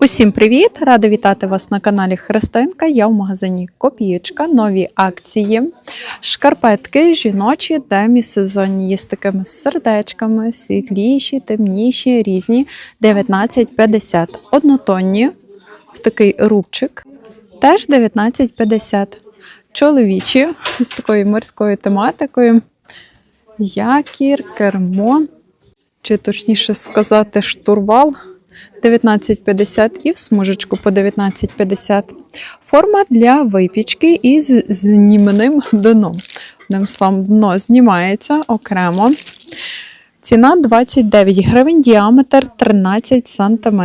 Усім привіт! Рада вітати вас на каналі Христинка. Я в магазині Копієчка. Нові акції. Шкарпетки жіночі, демі-сезонні є з такими сердечками, світліші, темніші, різні. 19,50. Однотонні в такий рубчик. Теж 19,50. Чоловічі з такою морською тематикою. Якір, кермо, чи точніше сказати, штурвал. 19,50 і в смужечку по 19,50. Форма для випічки із знімним дном. Одним словом, дно знімається окремо. Ціна 29 гривень, діаметр 13 см.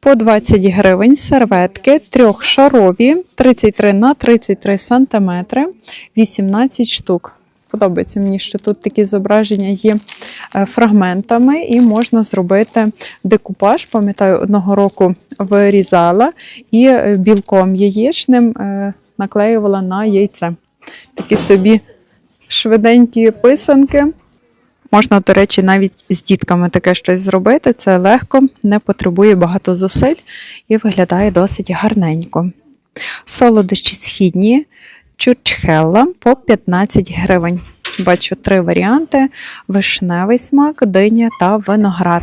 По 20 гривень серветки трьохшарові 33 на 33 см, 18 штук. Подобається мені, що тут такі зображення є е, фрагментами, і можна зробити декупаж. Пам'ятаю, одного року вирізала і е, білком яєчним е, наклеювала на яйце. Такі собі швиденькі писанки. Можна, до речі, навіть з дітками таке щось зробити. Це легко, не потребує багато зусиль і виглядає досить гарненько. Солодощі східні, чурчхелла по 15 гривень. Бачу три варіанти: вишневий смак, диня та виноград.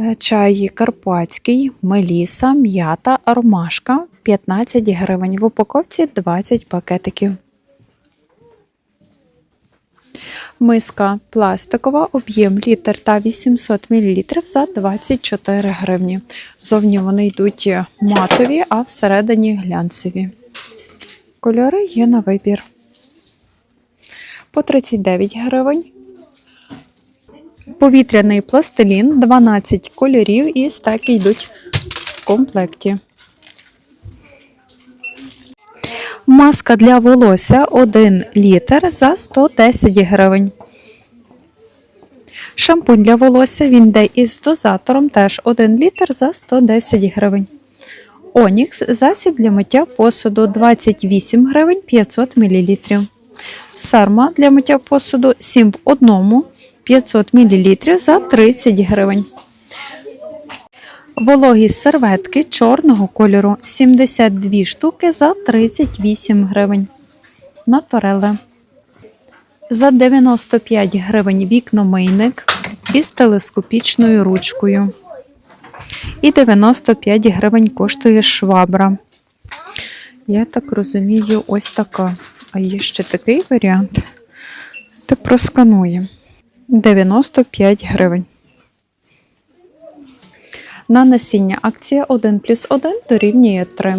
Е, Чай карпатський, меліса, м'ята, ромашка 15 гривень. В упаковці 20 пакетиків. Миска пластикова, об'єм літр та 800 мл за 24 гривні. Зовні вони йдуть матові, а всередині глянцеві. Кольори є на вибір. По 39 гривень. Повітряний пластилін 12 кольорів і стаки йдуть в комплекті. Маска для волосся 1 літр за 110 гривень. Шампунь для волосся він йде із дозатором теж 1 літр за 110 гривень. Онікс засіб для миття посуду 28 гривень 500 мл. Сарма для миття посуду 7 в 1 500 мл за 30 гривень. Вологі серветки чорного кольору 72 штуки за 38 гривень. Натореле. За 95 гривень вікномийник із телескопічною ручкою. І 95 гривень коштує швабра. Я так розумію, ось така. А є ще такий варіант. Та просканує. 95 гривень. На насіння акція 1 плюс 1 дорівнює 3.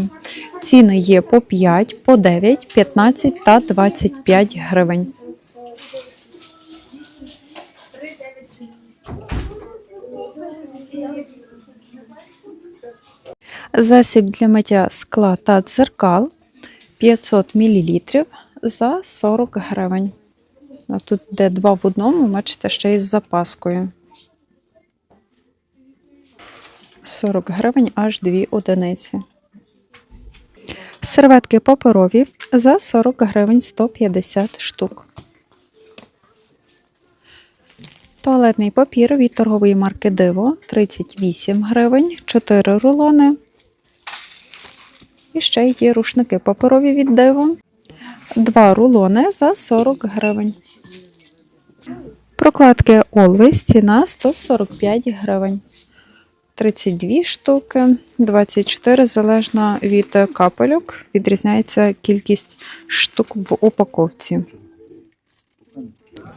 Ціни є по 5, по 9, 15 та 25 гривень. Засіб для миття скла та дзеркал 500 мл за 40 гривень. А тут де два в одному, бачите, ще із запаскою. 40 гривень аж 2 одиниці. Серветки паперові за 40 гривень 150 штук. Туалетний папір від торгової марки Диво 38 гривень, 4 рулони. І ще є рушники паперові від Диво. 2 рулони за 40 гривень. Прокладки Always ціна 145 гривень. 32 штуки, 24 залежно від капельок. Відрізняється кількість штук в упаковці.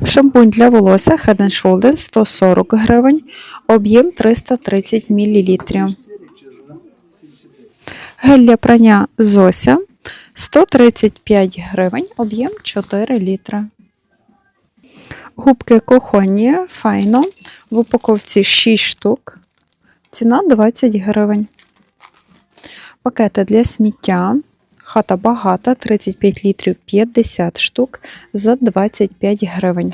Шампунь для волосся Head Shoulders 140 гривень, об'єм 330 мл. Гель для прання Зося 135 гривень, об'єм 4 літра. Губки кухонні файно в упаковці 6 штук. Ціна 20 гривень. Пакети для сміття. Хата багата 35 літрів 50 штук за 25 гривень.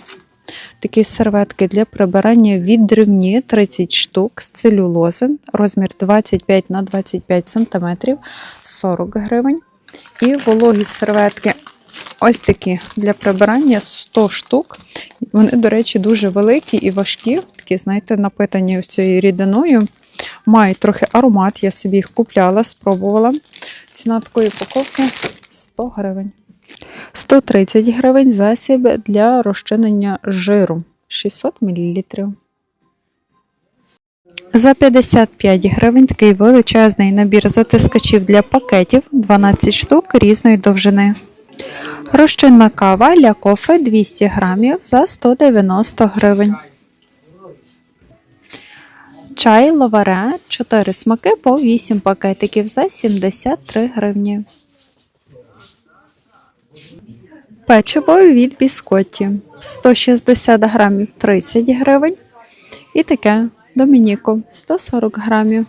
Такі серветки для прибирання від древні 30 штук з целюлози, розмір 25 на 25 см 40 гривень. І вологі серветки ось такі для прибирання 100 штук. Вони, до речі, дуже великі і важкі, такі, знаєте, напитані ось цією рідиною. Мають трохи аромат, я собі їх купляла, спробувала. Ціна такої упаковки 100 гривень. 130 гривень засіб для розчинення жиру 600 мл. За 55 гривень такий величезний набір затискачів для пакетів 12 штук різної довжини. Розчинна кава для кофе 200 грамів за 190 гривень. Чай ловаре 4 смаки по 8 пакетиків за 73 гривні. Печиво від біскотті 160 грамів 30 гривень. І таке Домініко 140 грамів.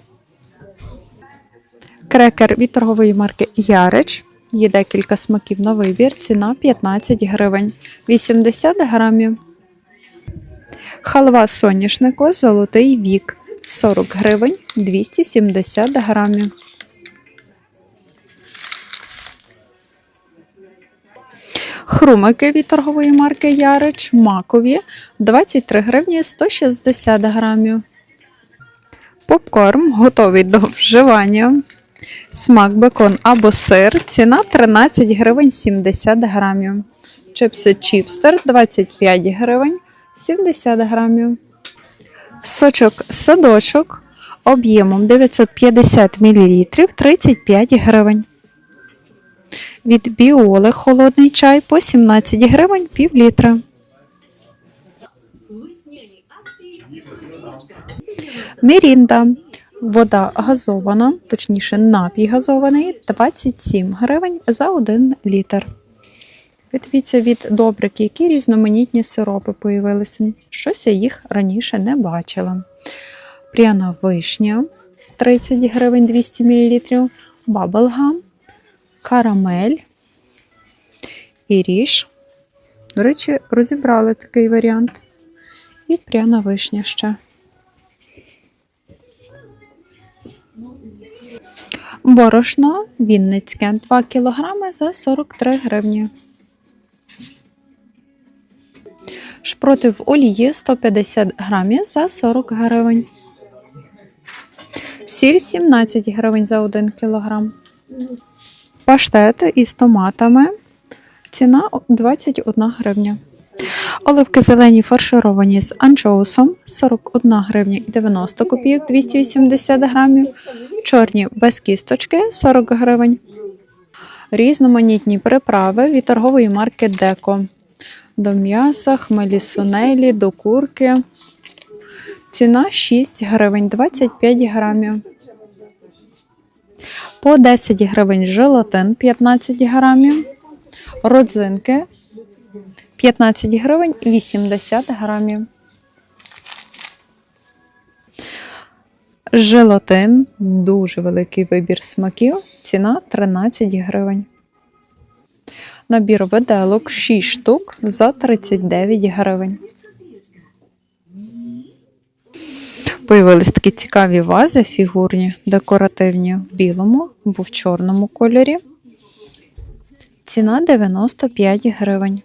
Крекер від торгової марки Ярич. Є декілька смаків на вибір. Ціна 15 гривень. 80 грамів. Халва соняшнику Золотий вік 40 гривень 270 грамів. Хрумики від торгової марки Ярич макові 23 гривні 160 грамів. Попкорн готовий до вживання. Смак бекон або сир. Ціна 13 гривень 70 грамів. Чипси чіпстер 25 гривень 70 грамів. Сочок садочок об'ємом 950 мл 35 гривень. Від біоли холодний чай по 17 гривень пів літра. Мірінда. Вода газована, точніше напій газований 27 гривень за 1 літр. Ви Дивіться від добрик, які різноманітні сиропи появилися. Щось я їх раніше не бачила. Пряна вишня 30 гривень 200 мл, баблгам, карамель і ріж. До речі, розібрали такий варіант. І пряна вишня ще. Борошно Вінницьке 2 кг за 43 гривні. Шпроти в олії 150 грамів за 40 гривень. Сіль 17 гривень за 1 кг. Паштет із томатами. Ціна 21 гривня. Оливки зелені фаршировані з анчоусом 41 гривня і 90 копійок 280 грамів. Чорні без кісточки 40 гривень. Різноманітні приправи від торгової марки Деко. До м'яса, хмелі сунелі, до курки. Ціна 6 гривень 25 грамів. По 10 гривень желатин 15 грамів. Родзинки 15 гривень 80 грамів. Желатин, дуже великий вибір смаків. Ціна 13 гривень. Набір виделок 6 штук за 39 гривень. Появились такі цікаві вази фігурні, декоративні в білому або в чорному кольорі. Ціна 95 гривень.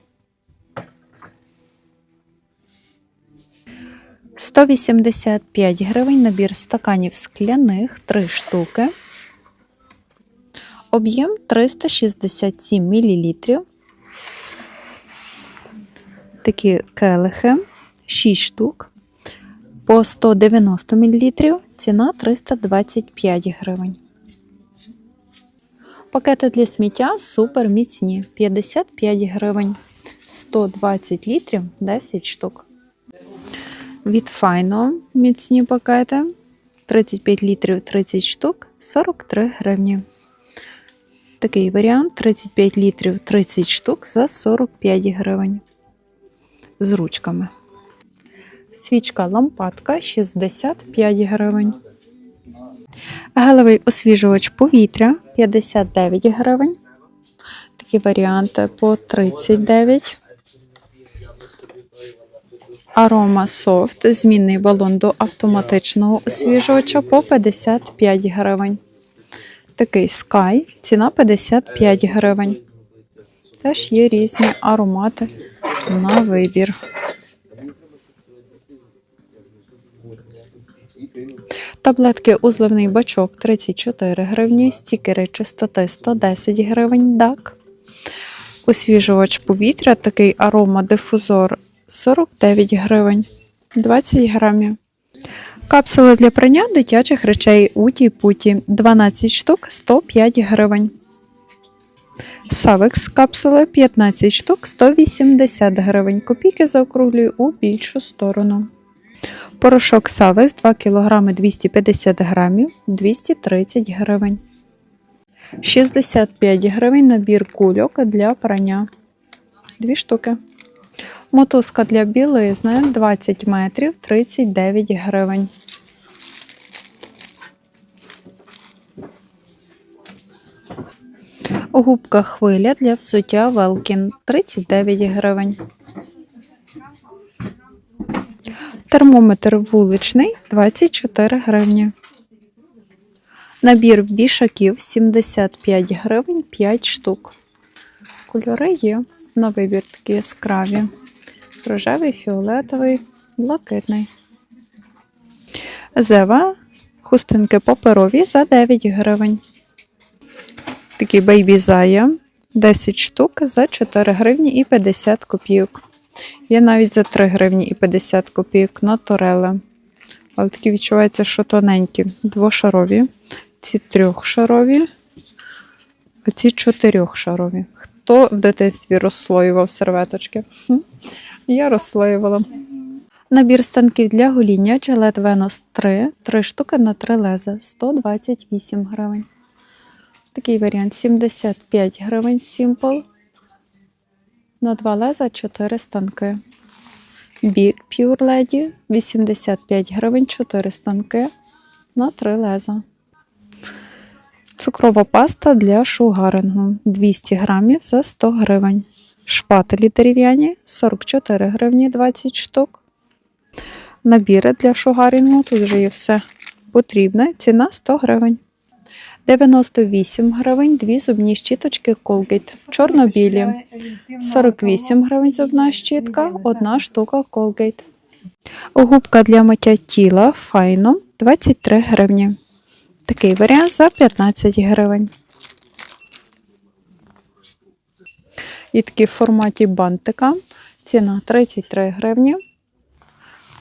185 гривень набір стаканів скляних 3 штуки. Об'єм 367 мл. Такі келихи 6 штук. По 190 мл. Ціна 325 гривень. Пакети для сміття супер міцні 55 гривень. 120 літрів 10 штук. Від Файно міцні пакети 35 літрів 30 штук 43 гривні. Такий варіант 35 літрів 30 штук за 45 гривень. З ручками. Свічка лампадка 65 гривень. Гелевий освіжувач повітря 59 гривень. Такі варіанти по 39. Арома Софт, змінний балон до автоматичного освіжувача по 55 гривень. Такий Sky, ціна 55 гривень. Теж є різні аромати на вибір. Таблетки узливний бачок 34 гривні, стікери чистоти 110 гривень, дак. Освіжувач повітря, такий аромадифузор 49 гривень, 20 грамів. Капсули для прання дитячих речей Уті Путі 12 штук 105 гривень. Савекс капсули 15 штук 180 гривень. Копійки заокруглюю у більшу сторону. Порошок Савекс 2 кг 250 грамів 230 гривень. 65 гривень набір кульок для прання. Дві штуки. Мотузка для білизни 20 метрів 39 гривень. Губка хвиля для взуття Велкін 39 гривень. Термометр вуличний 24 гривні. Набір вішаків 75 гривень 5 штук. Кольори є на вибір такі яскраві. Рожевий, фіолетовий, блакитний. Зева хустинки паперові за 9 гривень. Такі бейбі зая 10 штук за 4 гривні і 50 копійок. Є навіть за 3 гривні і 50 копійок на турели. Але такі відчувається, що тоненькі, двошарові. Ці трьохшарові, а ці чотирьохшарові. Хто в дитинстві розслоював серветочки? Я розслоювала. Набір станків для гоління Gillette Venus 3, 3 штуки на 3 леза, 128 гривень. Такий варіант 75 гривень Simple. На 2 леза 4 станки. Big Pure Lady 85 гривень 4 станки на 3 леза. Цукрова паста для шугарингу 200 грамів за 100 гривень. Шпателі дерев'яні 44 гривні 20 штук. Набіри для шугарингу, тут вже є все потрібне. Ціна 100 гривень. 98 гривень, дві зубні щіточки Colgate. Чорно-білі. 48 гривень зубна щітка, одна штука Colgate. Губка для миття тіла файно 23 гривні. Такий варіант за 15 гривень. І такий в форматі бантика. Ціна 33 гривні.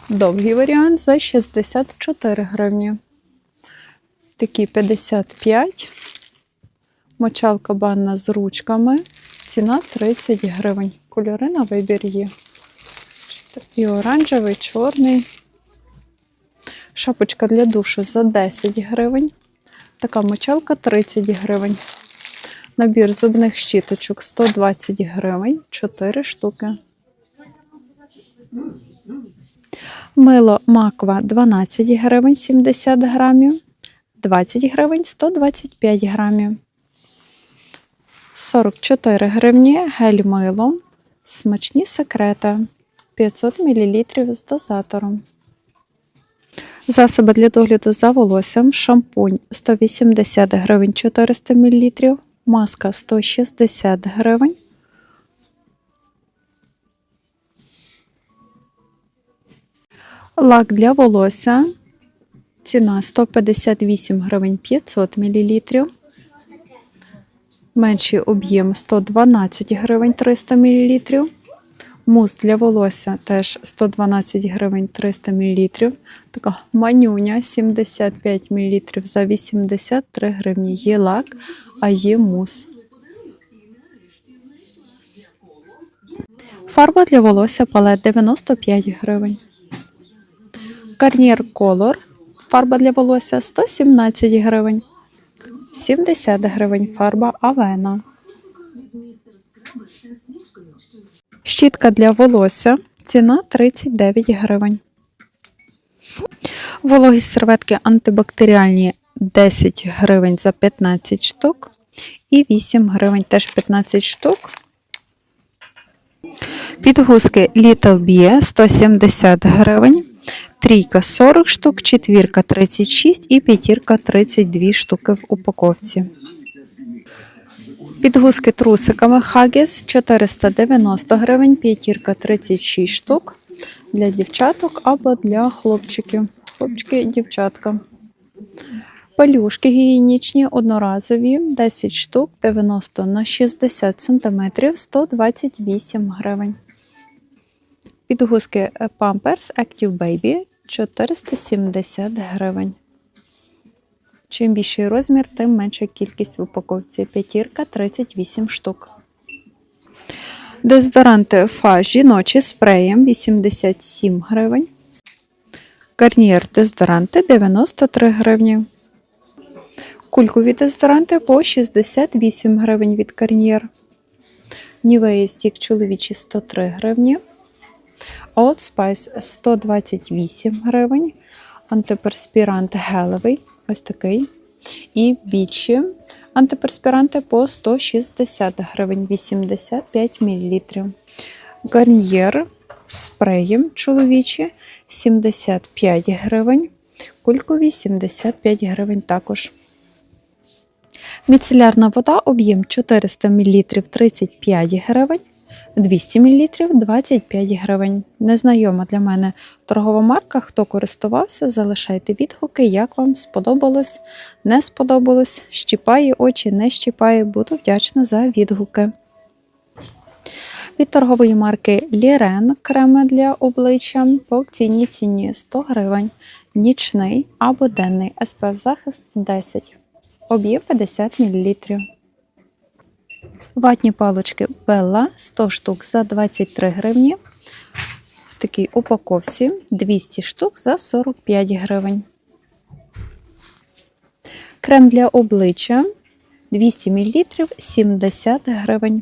Довгий варіант за 64 гривні. Такі 55. Мочалка банна з ручками. Ціна 30 гривень. Кольори на вибір є. І оранжевий, чорний. Шапочка для душу за 10 гривень. Така мочалка 30 гривень. Набір зубних щіточок 120 гривень, 4 штуки. Мило маква 12 гривень 70 грамів. 20 гривень 125 грамів. 44 гривні гель мило. Смачні секрети 500 мл з дозатором. Засоби для догляду за волоссям, шампунь 180 гривень 400 мл, маска 160 гривень. Лак для волосся. Ціна 158 гривень 500 мл. Менший об'єм 112 гривень 300 мл. Мус для волосся теж 112 гривень 300 мл. Така манюня 75 мл за 83 гривні. Є лак, а є мус. Фарба для волосся палет 95 гривень. Гарнір Color. Фарба для волосся 117 гривень. 70 гривень фарба Авена. Щітка для волосся. Ціна 39 гривень. Вологі серветки антибактеріальні 10 гривень за 15 штук. І 8 гривень теж 15 штук. Підгузки Little Bie 170 гривень. Трійка 40 штук, четвірка 36 і п'ятірка 32 штуки в упаковці. Підгузки трусиками Haggis 490 гривень, п'ятірка 36 штук. для дівчаток або для хлопчиків. Хлопчики дівчатка. Пелюшки гігієнічні одноразові 10 штук 90 на 60 см 128 гривень. Підгузки Pampers Active Baby 470 гривень. Чим більший розмір, тим менша кількість в упаковці. П'ятірка 38 штук. Дезодоранти Фа жіночі спреєм 87 гривень. Гарнієр дезодоранти 93 гривні. Кулькові дезодоранти по 68 гривень від Гарнієр. Нівея стік чоловічі 103 гривні. Old Spice 128 гривень. Антиперспірант гелевий, ось такий. І більші антиперспіранти по 160 гривень, 85 мл. Гарньєр спреєм чоловічі 75 гривень. Кулькові 75 гривень також. Міцелярна вода об'єм 400 мл 35 гривень. 200 мл 25 гривень. Незнайома для мене торгова марка. Хто користувався, залишайте відгуки, як вам сподобалось, не сподобалось, щіпає очі, не щіпає. Буду вдячна за відгуки. Від торгової марки Лірен креми для обличчя по акційній ціні 100 гривень. Нічний або денний SPF захист 10. Об'єм 50 мл. Ватні палочки Белла 100 штук за 23 гривні. В такій упаковці 200 штук за 45 гривень. Крем для обличчя 200 мл 70 гривень.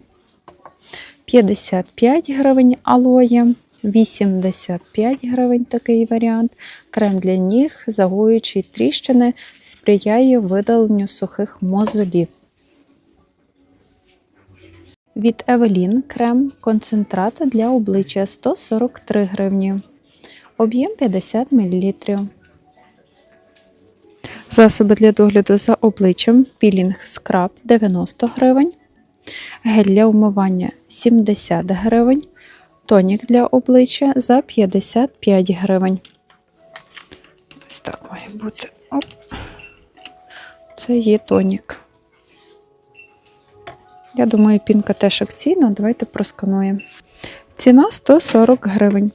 55 гривень алоє, 85 гривень такий варіант. Крем для ніг, загоюючий тріщини, сприяє видаленню сухих мозолів. Від Евелін крем концентрат для обличчя 143 гривні. Об'єм 50 мл. Засоби для догляду за обличчям пілінг скраб 90 гривень. Гель для умивання 70 гривень. Тонік для обличчя за 55 гривень. Ось так має бути. Оп. Це є тонік. Я думаю, пінка теж акційна. Давайте проскануємо. Ціна 140 гривень.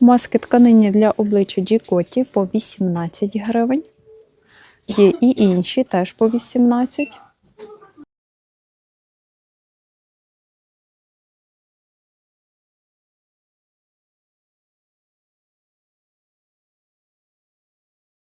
Маски тканині для обличчя Джікоті по 18 гривень. Є і інші теж по 18.